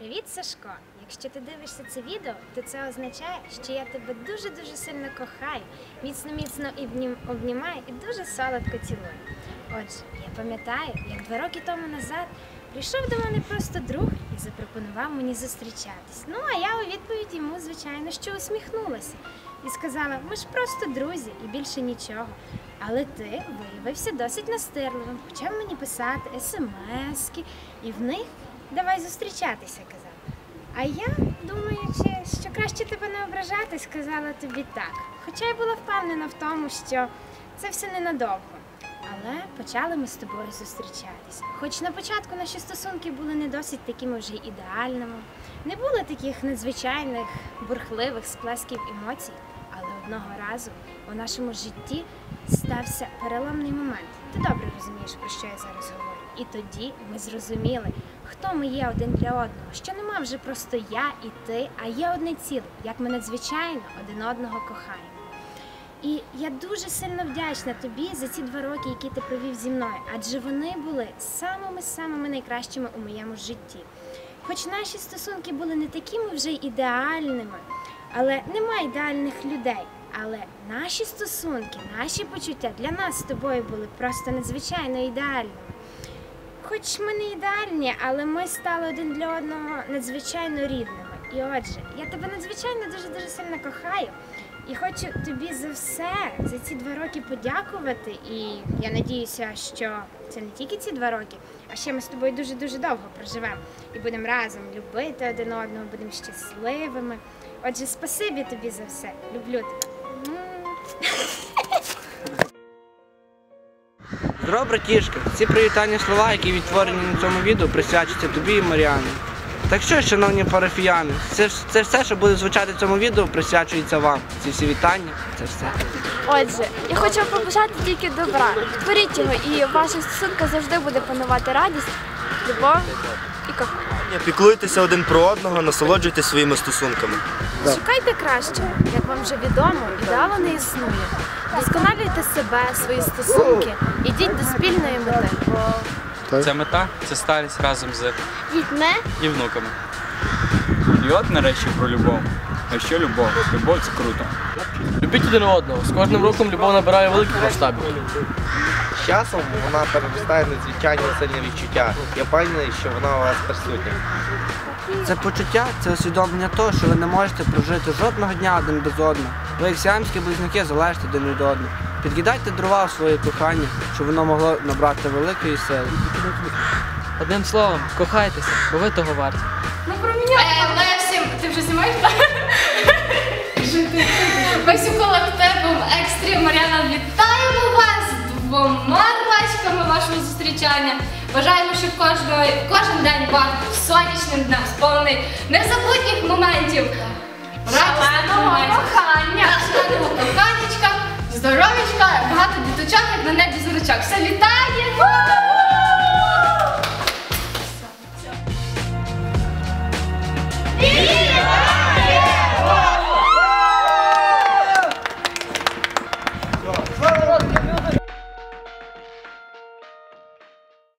Привіт, Сашко! Якщо ти дивишся це відео, то це означає, що я тебе дуже-дуже сильно кохаю, міцно-міцно обнімаю і дуже солодко цілую. Отже, я пам'ятаю, як два роки тому назад прийшов до мене просто друг і запропонував мені зустрічатись. Ну, а я у відповідь йому, звичайно, що усміхнулася і сказала: ми ж просто друзі і більше нічого. Але ти виявився досить настирливим, почав мені писати смски, і в них давай зустрічатися, казав. А я, думаючи, що краще тебе не ображати, сказала тобі так. Хоча я була впевнена в тому, що це все ненадовго. Але почали ми з тобою зустрічатися. Хоч на початку наші стосунки були не досить такими вже ідеальними, не було таких надзвичайних бурхливих сплесків емоцій, одного разу у нашому житті стався переломний момент. Ти добре розумієш, про що я зараз говорю. І тоді ми зрозуміли, хто ми є один для одного, що нема вже просто я і ти, а є одне ціле, як ми надзвичайно один одного кохаємо. І я дуже сильно вдячна тобі за ці два роки, які ти провів зі мною, адже вони були самими-самими найкращими у моєму житті. Хоч наші стосунки були не такими вже ідеальними, але нема ідеальних людей. Але наші стосунки, наші почуття для нас з тобою були просто надзвичайно ідеальними. Хоч ми не ідеальні, але ми стали один для одного надзвичайно рідними. І отже, я тебе надзвичайно дуже дуже сильно кохаю. І хочу тобі за все за ці два роки подякувати. І я надіюся, що це не тільки ці два роки, а ще ми з тобою дуже дуже довго проживемо і будемо разом любити один одного, будемо щасливими. Отже, спасибі тобі за все. Люблю тебе. Здорово, братішка! Ці привітальні слова, які відтворені на цьому відео, присвячуються тобі і Маріані. Так що, шановні парафіяни, це, це все, що буде звучати в цьому відео, присвячується вам. Ці всі вітання, це все. Отже, я хочу побажати тільки добра. Творіть його, і в ваших стосунках завжди буде панувати радість, любов і кохання. Піклуйтеся один про одного, насолоджуйтесь своїми стосунками. Шукайте краще, як вам вже відомо, ідеалу не існує. Досконалюйте себе, свої стосунки, ідіть до спільної мети. Ця мета це старість разом з Дітьми і внуками. І от нарешті про любов. А що любов? Любов це круто. Любіть один одного. З кожним роком любов набирає великих масштабів. З часом вона переростає на звичайні сильні відчуття. Я впевнений, що вона у вас присутня. Це почуття, це усвідомлення того, що ви не можете прожити жодного дня один без одного. Ви як сіамські близнюки залежите один від одного. Підкидайте дрова в своє кохання, щоб воно могло набрати великої сили. Одним словом, кохайтеся, бо ви того варті. Е, всім, ти вже знімаєш? Весь у колективом екстрі Мар'яна вітаємо вас з двома рачками вашого зустрічання. Бажаємо, щоб кожного, кожен день ваш сонячним днем сповнений незабутніх моментів. Радісного кохання. Шаленого коханечка, здоров'ячка, багато діточок, як на небі зірочок. Все вітаємо!